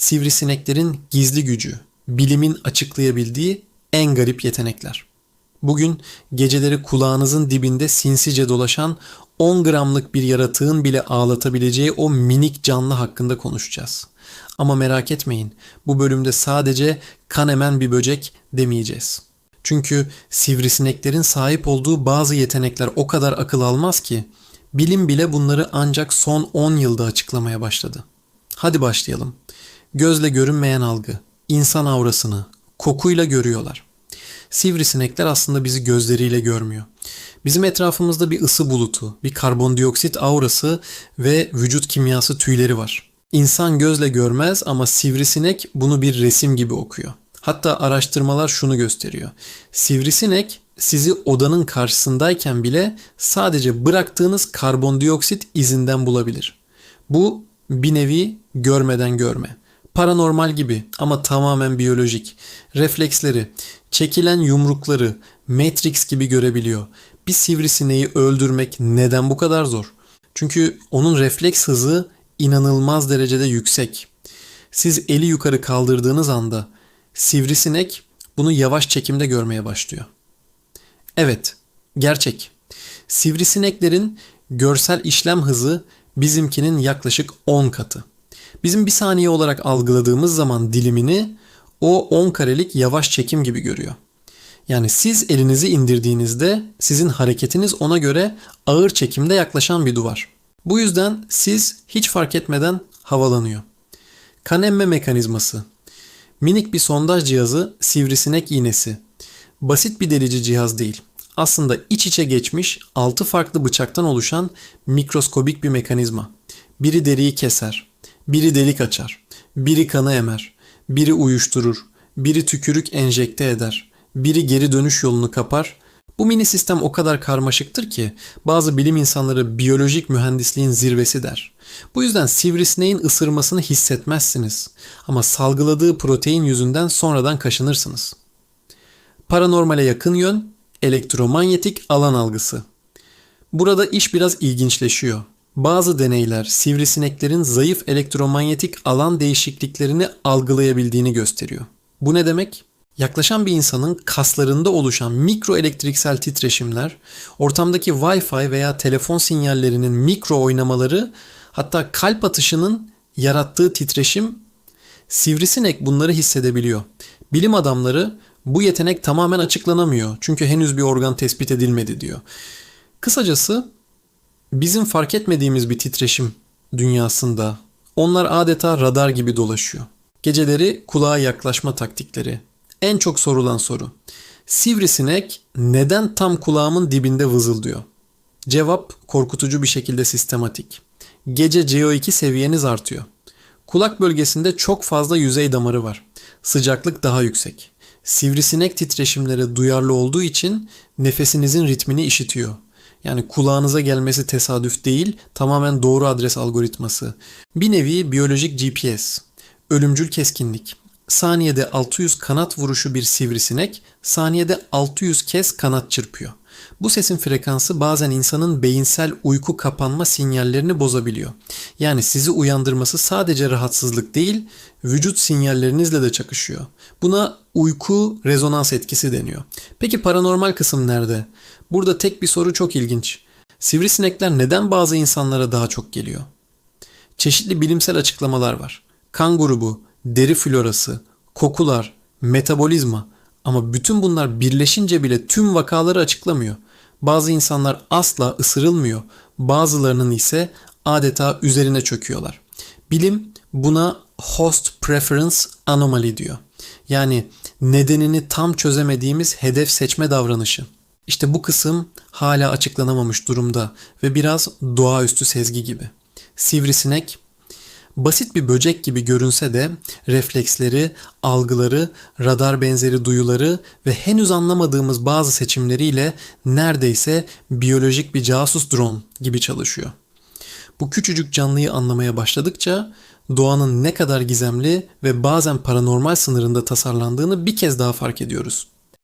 Sivrisineklerin gizli gücü, bilimin açıklayabildiği en garip yetenekler. Bugün geceleri kulağınızın dibinde sinsice dolaşan 10 gramlık bir yaratığın bile ağlatabileceği o minik canlı hakkında konuşacağız. Ama merak etmeyin, bu bölümde sadece kan emen bir böcek demeyeceğiz. Çünkü sivrisineklerin sahip olduğu bazı yetenekler o kadar akıl almaz ki bilim bile bunları ancak son 10 yılda açıklamaya başladı. Hadi başlayalım. Gözle görünmeyen algı, insan aurasını, kokuyla görüyorlar. Sivrisinekler aslında bizi gözleriyle görmüyor. Bizim etrafımızda bir ısı bulutu, bir karbondioksit aurası ve vücut kimyası tüyleri var. İnsan gözle görmez ama sivrisinek bunu bir resim gibi okuyor. Hatta araştırmalar şunu gösteriyor. Sivrisinek sizi odanın karşısındayken bile sadece bıraktığınız karbondioksit izinden bulabilir. Bu bir nevi görmeden görme. Paranormal gibi ama tamamen biyolojik. Refleksleri, çekilen yumrukları Matrix gibi görebiliyor. Bir sivrisineği öldürmek neden bu kadar zor? Çünkü onun refleks hızı inanılmaz derecede yüksek. Siz eli yukarı kaldırdığınız anda sivrisinek bunu yavaş çekimde görmeye başlıyor. Evet, gerçek. Sivrisineklerin görsel işlem hızı bizimkinin yaklaşık 10 katı. Bizim bir saniye olarak algıladığımız zaman dilimini o 10 karelik yavaş çekim gibi görüyor. Yani siz elinizi indirdiğinizde sizin hareketiniz ona göre ağır çekimde yaklaşan bir duvar. Bu yüzden siz hiç fark etmeden havalanıyor. Kan emme mekanizması. Minik bir sondaj cihazı sivrisinek iğnesi. Basit bir delici cihaz değil. Aslında iç içe geçmiş 6 farklı bıçaktan oluşan mikroskobik bir mekanizma. Biri deriyi keser, biri delik açar, biri kanı emer, biri uyuşturur, biri tükürük enjekte eder, biri geri dönüş yolunu kapar. Bu mini sistem o kadar karmaşıktır ki bazı bilim insanları biyolojik mühendisliğin zirvesi der. Bu yüzden sivrisineğin ısırmasını hissetmezsiniz ama salgıladığı protein yüzünden sonradan kaşınırsınız. Paranormale yakın yön elektromanyetik alan algısı. Burada iş biraz ilginçleşiyor. Bazı deneyler sivrisineklerin zayıf elektromanyetik alan değişikliklerini algılayabildiğini gösteriyor. Bu ne demek? Yaklaşan bir insanın kaslarında oluşan mikro elektriksel titreşimler, ortamdaki Wi-Fi veya telefon sinyallerinin mikro oynamaları, hatta kalp atışının yarattığı titreşim, sivrisinek bunları hissedebiliyor. Bilim adamları bu yetenek tamamen açıklanamıyor çünkü henüz bir organ tespit edilmedi diyor. Kısacası bizim fark etmediğimiz bir titreşim dünyasında onlar adeta radar gibi dolaşıyor. Geceleri kulağa yaklaşma taktikleri. En çok sorulan soru. Sivrisinek neden tam kulağımın dibinde vızıldıyor? Cevap korkutucu bir şekilde sistematik. Gece CO2 seviyeniz artıyor. Kulak bölgesinde çok fazla yüzey damarı var. Sıcaklık daha yüksek. Sivrisinek titreşimleri duyarlı olduğu için nefesinizin ritmini işitiyor. Yani kulağınıza gelmesi tesadüf değil, tamamen doğru adres algoritması. Bir nevi biyolojik GPS. Ölümcül keskinlik. Saniyede 600 kanat vuruşu bir sivrisinek, saniyede 600 kez kanat çırpıyor. Bu sesin frekansı bazen insanın beyinsel uyku kapanma sinyallerini bozabiliyor. Yani sizi uyandırması sadece rahatsızlık değil, vücut sinyallerinizle de çakışıyor. Buna uyku rezonans etkisi deniyor. Peki paranormal kısım nerede? Burada tek bir soru çok ilginç. Sivrisinekler neden bazı insanlara daha çok geliyor? Çeşitli bilimsel açıklamalar var. Kan grubu, deri florası, kokular, metabolizma ama bütün bunlar birleşince bile tüm vakaları açıklamıyor. Bazı insanlar asla ısırılmıyor, bazılarının ise adeta üzerine çöküyorlar. Bilim buna host preference anomaly diyor. Yani nedenini tam çözemediğimiz hedef seçme davranışı. İşte bu kısım hala açıklanamamış durumda ve biraz doğaüstü sezgi gibi. Sivrisinek basit bir böcek gibi görünse de refleksleri, algıları, radar benzeri duyuları ve henüz anlamadığımız bazı seçimleriyle neredeyse biyolojik bir casus drone gibi çalışıyor. Bu küçücük canlıyı anlamaya başladıkça doğanın ne kadar gizemli ve bazen paranormal sınırında tasarlandığını bir kez daha fark ediyoruz.